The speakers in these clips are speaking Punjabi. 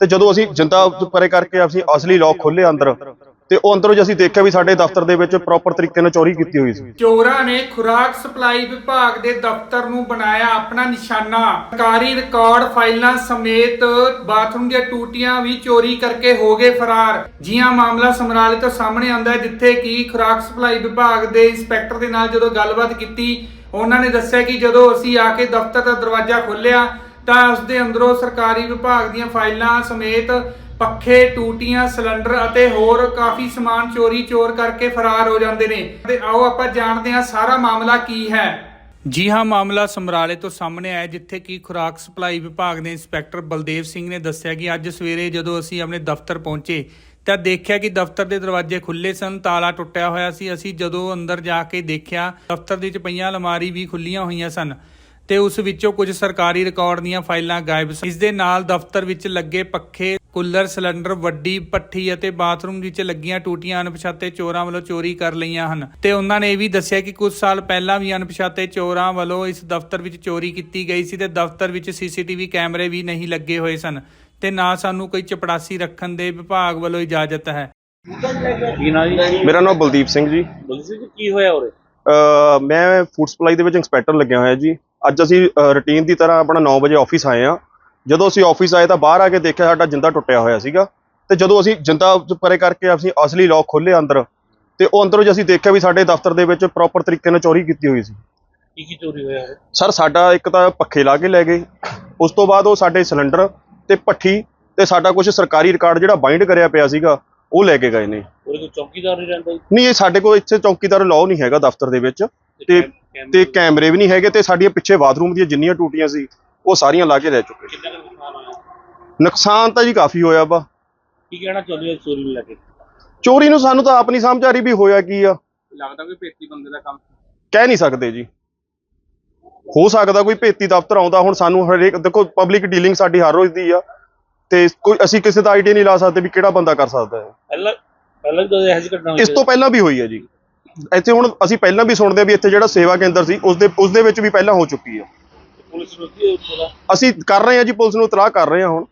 ਤੇ ਜਦੋਂ ਅਸੀਂ ਜਿੰਦਾ ਪਰੇ ਕਰਕੇ ਅਸੀਂ ਅਸਲੀ ਲੋਕ ਖੋਲੇ ਅੰਦਰ, ਤੇ ਉਹ ਅੰਦਰੋਂ ਜੇ ਅਸੀਂ ਦੇਖਿਆ ਵੀ ਸਾਡੇ ਦਫ਼ਤਰ ਦੇ ਵਿੱਚ ਪ੍ਰੋਪਰ ਤਰੀਕੇ ਨਾਲ ਚੋਰੀ ਕੀਤੀ ਹੋਈ ਸੀ। ਚੋਰਾਂ ਨੇ ਖੁਰਾਕ ਸਪਲਾਈ ਵਿਭਾਗ ਦੇ ਦਫ਼ਤਰ ਨੂੰ ਬਣਾਇਆ ਆਪਣਾ ਨਿਸ਼ਾਨਾ। ਸਰਕਾਰੀ ਰਿਕਾਰਡ ਫਾਈਲਾਂ ਸਮੇਤ ਬਾਥਰੂਮ ਦੀਆਂ ਟੂਟੀਆਂ ਵੀ ਚੋਰੀ ਕਰਕੇ ਹੋ ਗਏ ਫਰਾਰ। ਜੀ ਮਾਮਲਾ ਸਮਰਾਲੇ ਤੋਂ ਸਾਹਮਣੇ ਆਉਂਦਾ ਹੈ, ਜਿੱਥੇ ਕਿ ਖੁਰਾਕ ਸਪਲਾਈ ਵਿਭਾਗ ਦੇ ਇੰਸਪੈਕਟਰ ਦੇ ਨਾਲ ਜਦੋਂ ਗੱਲਬਾਤ ਕੀਤੀ, ਉਹਨਾਂ ਨੇ ਦੱਸਿਆ ਕਿ ਜਦੋਂ ਅਸੀਂ ਆ ਕੇ ਦਫ਼ਤਰ ਦਾ ਦਰਵਾਜ਼ਾ ਖੋਲ੍ਹਿਆ ਤਾਂ ਉਸ ਦੇ ਅੰਦਰੋਂ ਸਰਕਾਰੀ ਵਿਭਾਗ ਦੀਆਂ ਫਾਈਲਾਂ ਸਮੇਤ ਪੱਖੇ, ਟੂਟੀਆਂ, ਸਿਲੰਡਰ ਅਤੇ ਹੋਰ ਕਾਫੀ ਸਮਾਨ ਚੋਰੀ ਚੋਰ ਕਰਕੇ ਫਰਾਰ ਹੋ ਜਾਂਦੇ ਨੇ। ਤੇ ਆਓ ਆਪਾਂ ਜਾਣਦੇ ਹਾਂ ਸਾਰਾ ਮਾਮਲਾ ਕੀ ਹੈ। ਜੀ ਹਾਂ, ਮਾਮਲਾ ਸਮਰਾਲੇ ਤੋਂ ਸਾਹਮਣੇ ਆਇਆ, ਜਿੱਥੇ ਕਿ ਖੁਰਾਕ ਸਪਲਾਈ ਵਿਭਾਗ ਦੇ ਇੰਸਪੈਕਟਰ ਬਲਦੇਵ ਸਿੰਘ ਨੇ ਦੱਸਿਆ ਕਿ ਅੱਜ ਸਵੇਰੇ ਜਦੋਂ ਅਸੀਂ ਆਪਣੇ ਦਫ਼ਤਰ ਪਹੁੰਚੇ, ਤਾਂ ਦੇਖਿਆ ਕਿ ਦਫ਼ਤਰ ਦੇ ਦਰਵਾਜ਼ੇ ਖੁੱਲੇ ਸਨ, ਤਾਲਾ ਟੁੱਟਿਆ ਹੋਇਆ ਸੀ। ਅਸੀਂ ਜਦੋਂ ਅੰਦਰ ਜਾ ਕੇ ਦੇਖਿਆ, ਦਫ਼ਤਰ ਦੇ ਵਿੱਚ ਪਈਆਂ ਅਲਮਾਰੀ ਵੀ ਖੁੱਲੀਆਂ ਹੋਈਆਂ ਸਨ। ਤੇ ਉਸ ਵਿੱਚੋਂ ਕੁਝ ਸਰਕਾਰੀ ਰਿਕਾਰਡ ਦੀਆਂ ਫਾਈਲਾਂ ਗਾਇਬ ਸਨ ਇਸ ਦੇ ਨਾਲ ਦਫ਼ਤਰ ਵਿੱਚ ਲੱਗੇ ਪੱਖੇ ਕੂਲਰ ਸਿਲੰਡਰ ਵੱਡੀ ਪੱਠੀ ਅਤੇ ਬਾਥਰੂਮ ਵਿੱਚ ਲੱਗੀਆਂ ਟੂਟੀਆਂ ਅਣਪਛਾਤੇ ਚੋਰਾਂ ਵੱਲੋਂ ਚੋਰੀ ਕਰ ਲਈਆਂ ਹਨ। ਤੇ ਉਹਨਾਂ ਨੇ ਇਹ ਵੀ ਦੱਸਿਆ ਕਿ ਕੁਝ ਸਾਲ ਪਹਿਲਾਂ ਵੀ ਅਣਪਛਾਤੇ ਚੋਰਾਂ ਵੱਲੋਂ ਇਸ ਦਫ਼ਤਰ ਵਿੱਚ ਚੋਰੀ ਕੀਤੀ ਗਈ ਸੀ ਤੇ ਦਫ਼ਤਰ ਵਿੱਚ ਸੀਸੀਟੀਵੀ ਕੈਮਰੇ ਵੀ ਨਹੀਂ ਲੱਗੇ ਹੋਏ ਸਨ ਤੇ ਨਾ ਸਾਨੂੰ ਕੋਈ ਚਪੜਾਸੀ ਰੱਖਣ ਦੇ ਵਿਭਾਗ ਵੱਲੋਂ ਇਜਾਜ਼ਤ ਹੈ। ਕੀ ਨਾ ਜੀ? ਮੇਰਾ ਨਾਮ ਬਲਦੀਪ ਸਿੰਘ ਜੀ। ਬੋਲੀ ਸੀ ਜੀ ਕੀ ਹੋਇਆ ਉਰੇ? ਮੈਂ ਫੂਡ ਸਪਲਾਈ ਦੇ ਵਿੱਚ ਇੰਸਪੈਕਟਰ ਲੱਗਿਆ ਹੋਇਆ ਜੀ। ਅੱਜ ਅਸੀਂ ਰੁਟੀਨ ਦੀ ਤਰ੍ਹਾਂ ਆਪਣਾ 9 ਵਜੇ ਆਫਿਸ ਆਏ ਆ ਜਦੋਂ ਅਸੀਂ ਆਫਿਸ ਆਏ ਤਾਂ ਬਾਹਰ ਆ ਕੇ ਦੇਖਿਆ ਸਾਡਾ ਜਿੰਦਾ ਟੁੱਟਿਆ ਹੋਇਆ ਸੀਗਾ। ਤੇ ਜਦੋਂ ਅਸੀਂ ਜਿੰਦਾ ਪਰੇ ਕਰਕੇ ਅਸੀਂ ਅਸਲੀ ਲੋਕ ਖੋਲੇ ਅੰਦਰ ਤੇ ਉਹ ਅੰਦਰੋਂ ਜੇ ਅਸੀਂ ਦੇਖਿਆ ਵੀ ਸਾਡੇ ਦਫ਼ਤਰ ਦੇ ਵਿੱਚ ਪ੍ਰੋਪਰ ਤਰੀਕੇ ਨਾਲ ਚੋਰੀ ਕੀਤੀ ਹੋਈ ਸੀ। ਕੀ ਕੀ ਚੋਰੀ ਹੋਇਆ ਉਰੇ ਸਰ ਸਾਡਾ ਇੱਕ ਤਾਂ ਪੱਖੇ ਲਾ ਕੇ ਲੈ ਗਏ। ਉਸ ਤੋਂ ਬਾਅਦ ਉਹ ਸਾਡੇ ਸਿਲੰਡਰ ਤੇ ਭੱਠੀ ਤੇ ਸਾਡਾ ਕੁਝ ਸਰਕਾਰੀ ਰਿਕਾਰਡ ਜਿਹੜਾ ਬਾਈਂਡ ਕਰਿਆ ਪਿਆ ਸੀਗਾ। ਉਹ ਲੈ ਕੇ ਗਏ ਨੇ। ਉਰੇ ਕੋਈ ਚੌਕੀਦਾਰ ਨਹੀਂ ਰਹਿੰਦਾ ਜੀ? ਨਹੀਂ ਇਹ ਸਾਡੇ ਕੋਲ ਇੱਥੇ ਚੌਕੀਦਾਰ ਲਾਅ ਨਹੀਂ ਹੈਗਾ ਦਫ਼ਤਰ ਦੇ ਵਿੱਚ। ਤੇ ਕੈਮਰੇ ਤੇ ਕੈਮਰੇ ਵੀ ਨਹੀਂ ਹੈਗੇ ਤੇ ਸਾਡੀਆਂ ਪਿੱਛੇ ਬਾਥਰੂਮ ਦੀਆਂ ਜਿੰਨੀਆਂ ਟੂਟੀਆਂ ਸੀ ਉਹ ਸਾਰੀਆਂ ਲਾ ਕੇ ਰਹਿ ਚੁੱਕੇ ਕਿੰਨਾ ਕੁ ਨੁਕਸਾਨ ਤਾਂ ਜੀ ਕਾਫੀ ਹੋਇਆ ਵਾ। ਕੀ ਕਹਿਣਾ ਚਾਹੁੰਦੇ ਹੋ ਚੋਰੀ ਨੂੰ ਲੈ ਕੇ? ਚੋਰੀ ਨੂੰ ਸਾਨੂੰ ਤਾਂ ਆਪ ਨਹੀਂ ਸਮਝ ਆ ਰਹੀ ਵੀ ਹੋਇਆ ਕੀ ਆ। ਲੱਗਦਾ ਕੋਈ ਭੇਤੀ ਬੰਦੇ ਦਾ ਕੰਮ ਕਹਿ ਨਹੀਂ ਸਕਦੇ ਜੀ। ਹੋ ਸਕਦਾ ਕੋਈ ਭੇਤੀ ਦਫ਼ਤਰ ਆਉਂਦਾ ਹੁਣ ਸਾਨੂੰ ਹਰੇਕ ਦੇਖੋ ਪਬਲਿਕ ਡੀਲਿੰਗ ਸਾਡੀ ਹਰ ਰੋਜ਼ ਦੀ ਆ। ਤੇ ਕੋਈ ਅਸੀਂ ਕਿਸੇ ਦਾ ਆਈਡੀਆ ਨਹੀਂ ਲਾ ਸਕਦੇ ਵੀ ਕਿਹੜਾ ਬੰਦਾ ਕਰ ਸਕਦਾ ਹੈ। ਪਹਿਲਾਂ ਪਹਿਲਾਂ ਵੀ ਤਾਂ ਇਹੋ ਜਿਹੀ ਘਟਨਾ ਹੋਈ ਇਸ ਤੋਂ ਪਹਿਲਾਂ ਵੀ ਹੋਈ ਹੈ ਜੀ। ਇੱਥੇ ਹੁਣ ਅਸੀਂ ਪਹਿਲਾਂ ਵੀ ਸੁਣਦੇ ਆ ਵੀ ਇੱਥੇ ਜਿਹੜਾ ਸੇਵਾ ਕੇਂਦਰ ਸੀ ਉਸ ਦੇ ਉਸ ਦੇ ਵਿੱਚ ਵੀ ਪਹਿਲਾਂ ਹੋ ਚੁੱਕੀ ਆ ਪੁਲਿਸ ਨੂੰ ਕੀ ਪਤਾ ਅਸੀਂ ਕਰ ਰਹੇ ਹਾਂ ਜੀ ਪੁਲਿਸ ਨੂੰ ਇਤਲਾਹ ਕਰ ਰਹੇ ਹਾਂ ਹੁਣ।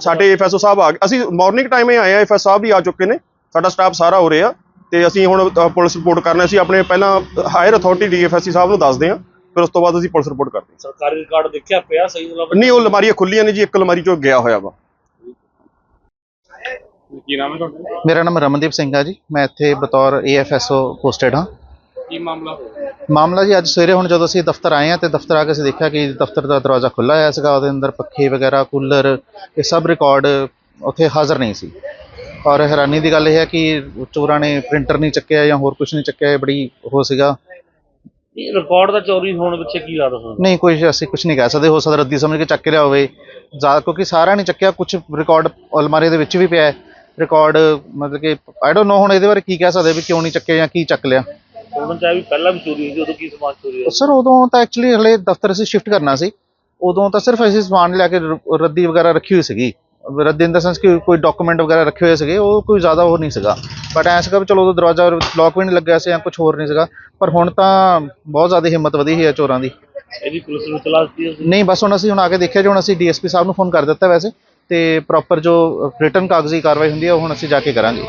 ਸਾਡੇ ਐਫਐਸਓ ਸਾਹਿਬ ਆ ਗਏ। ਅਸੀਂ ਮਾਰਨਿੰਗ ਟਾਈਮ ਹੀ ਆਏ ਆ ਐਫਐਸ ਸਾਹਿਬ ਵੀ ਆ ਚੁੱਕੇ ਨੇ। ਸਾਡਾ ਸਟਾਫ ਸਾਰਾ ਹੋ ਰਿਹਾ ਤੇ ਅਸੀਂ ਹੁਣ ਪੁਲਿਸ ਰਿਪੋਰਟ ਕਰਨਾ ਸੀ ਆਪਣੇ ਪਹਿਲਾਂ ਹਾਇਰ ਅਥਾਰਟੀ ਡੀਐਫਐਸਸੀ ਸਾਹਿਬ ਨੂੰ ਦੱਸਦੇ ਹਾਂ। ਫਿਰ ਉਸ ਤੋਂ ਬਾਅਦ ਅਸੀਂ ਪੁਲਿਸ ਰਿਪੋਰਟ ਕਰਦੇ ਸਰਕਾਰੀ ਰਿਕਾਰਡ ਦੇਖਿਆ ਪਿਆ ਸਹੀ ਹਾਂ ਨਹੀਂ ਉਹ ਅਲਮਾਰੀਆਂ ਖੁੱਲੀਆਂ ਨੇ ਜੀ। ਇੱਕ ਅਲਮਾਰੀ ਚੋਂ ਗਿਆ ਹੋਇਆ ਵਾ। ਕੀ ਨਾਮ ਹੈ ਤੁਹਾਡਾ? ਮੇਰਾ ਨਾਮ ਰਮਨਦੀਪ ਸਿੰਘ ਆ ਜੀ। ਮੈਂ ਇੱਥੇ ਬਤੌਰ ਏਐਫਐਸਓ ਪੋਸਟਡ ਹਾਂ। ਕੀ ਮਾਮਲਾ ਹੋਇਆ? ਮਾਮਲਾ ਜੀ ਅੱਜ ਸਵੇਰੇ ਹੁਣ ਜਦੋਂ ਅਸੀਂ ਦਫ਼ਤਰ ਆਏ ਹਾਂ ਤੇ ਦਫ਼ਤਰ ਆ ਕੇ ਅਸੀਂ ਦੇਖਿਆ ਕਿ ਦਫ਼ਤਰ ਦਾ ਦਰਵਾਜ਼ਾ ਖੁੱਲਾ ਹੋਇਆ ਸੀਗਾ ਉਹਦੇ ਅੰਦਰ ਪੱਖੇ ਵਗੈਰਾ ਕੂਲਰ ਇਹ ਸਭ ਰਿਕਾਰਡ ਉੱਥੇ ਹਾਜ਼ਰ ਨਹੀਂ ਸੀ। ਔਰ ਹੈਰਾਨੀ ਦੀ ਗੱਲ ਇਹ ਹੈ ਕਿ ਚੋਰਾਂ ਨੇ ਪ੍ਰਿੰਟਰ ਨਹੀਂ ਚੱਕਿਆ ਜਾਂ ਹੋਰ ਕੁਝ ਨਹੀਂ ਚੱਕਿਆ ਇਹ ਬੜੀ ਉਹ ਸੀਗਾ। ਇਹ ਰਿਕਾਰਡ ਦਾ ਚੋਰੀ ਹੋਣ ਪਿੱਛੇ ਕੀ ਲੱਗਦਾ ਤੁਹਾਨੂੰ ਨਹੀਂ ਕੋਈ ਅਸੀਂ ਕੁਝ ਨਹੀਂ ਕਹਿ ਸਕਦੇ। ਹੋ ਸਕਦਾ ਰੱਦੀ ਸਮਝ ਕੇ ਚੱਕ ਲਿਆ ਹੋਵੇ ਜ਼ਿਆਦਾ ਕਿਉਂਕਿ ਸਾਰਾ ਨਹੀਂ ਚੱਕਿਆ ਕੁਝ ਰਿਕਾਰਡ ਅਲਮਾਰੀ ਦੇ ਵਿੱਚ ਵੀ ਪਿਆ ਹੈ। ਰਿਕਾਰਡ ਮਤਲਬ ਕਿ ਆਈ ਡੋਨਟ ਨੋ ਹੁਣ ਇਹਦੇ ਬਾਰੇ ਕੀ ਕਹਿ ਸਕਦੇ ਵੀ ਕਿਉਂ ਨਹੀਂ ਚੱਕਿਆ ਜਾਂ ਕੀ ਚੱਕ ਲਿਆ। ਉਹਨਾਂ ਚਾਹੇ ਵੀ ਪਹਿਲਾਂ ਵੀ ਚੋਰੀ ਹੋਈ ਸੀ ਉਦੋਂ ਕੀ ਸਮਾਨ ਚੋਰੀ ਹੋਇਆ? ਸਰ ਉਦੋਂ ਤਾਂ ਐਕਚੁਅਲੀ ਹਲੇ ਦਫ਼ਤਰ ਅਸੀਂ ਸ਼ਿਫਟ ਕਰਨਾ ਸੀ। ਉਦੋਂ ਤਾਂ ਸਿਰਫ ਅਸੀਂ ਸਮਾਨ ਲਿਆ ਕੇ ਰ- ਰੱਦੀ ਵਗੈਰਾ ਰੱਖੀ ਹੋਈ ਸੀਗੀ। ਰੱਦੀ ਇਨ ਦਾ ਸੈਂਸ ਕਿ ਕੋਈ ਡਾਕੂਮੈਂਟ ਵਗੈਰਾ ਰੱਖੇ ਹੋਏ ਸੀਗੇ ਉਹ ਕੋਈ ਜ਼ਿਆਦਾ ਉਹ ਨਹੀਂ ਸੀਗਾ। ਬਟ ਐਂ ਸੀਗਾ ਵੀ ਚਲੋ ਉਦੋਂ ਦਰਵਾਜ਼ਾ ਲੌਕ ਵੀ ਨਹੀਂ ਲੱਗਿਆ ਸੀ ਜਾਂ ਕੁਝ ਹੋਰ ਨਹੀਂ ਸੀਗਾ। ਪਰ ਹੁਣ ਤਾਂ ਬਹੁਤ ਜ਼ਿਆਦਾ ਹਿੰਮਤ ਵਧੀ ਹੈ ਚੋਰਾਂ ਦੀ। ਇਹਦੀ ਪੁਲਿਸ ਨੂੰ ਤਲਾਸ਼ ਅਸੀਂ ਨਹੀਂ ਬਸ ਹੁਣ ਅਸੀਂ ਹੁਣ ਆ ਕੇ ਦੇਖਿਆ ਜੀ ਹੁਣ ਅਸੀਂ ਡੀਐਸਪੀ ਸਾਹਿਬ ਨੂੰ ਫੋਨ ਕਰ ਦਿੱਤਾ ਵੈਸੇ। ਤੇ ਪ੍ਰੋਪਰ ਜੋ ਰਿਟਰਨ ਕਾਗਜ਼ੀ ਕਾਰਵਾਈ ਹੁੰਦੀ ਹੈ ਉਹ ਹੁਣ ਅਸੀਂ ਜਾ ਕੇ ਕਰਾਂਗੇ।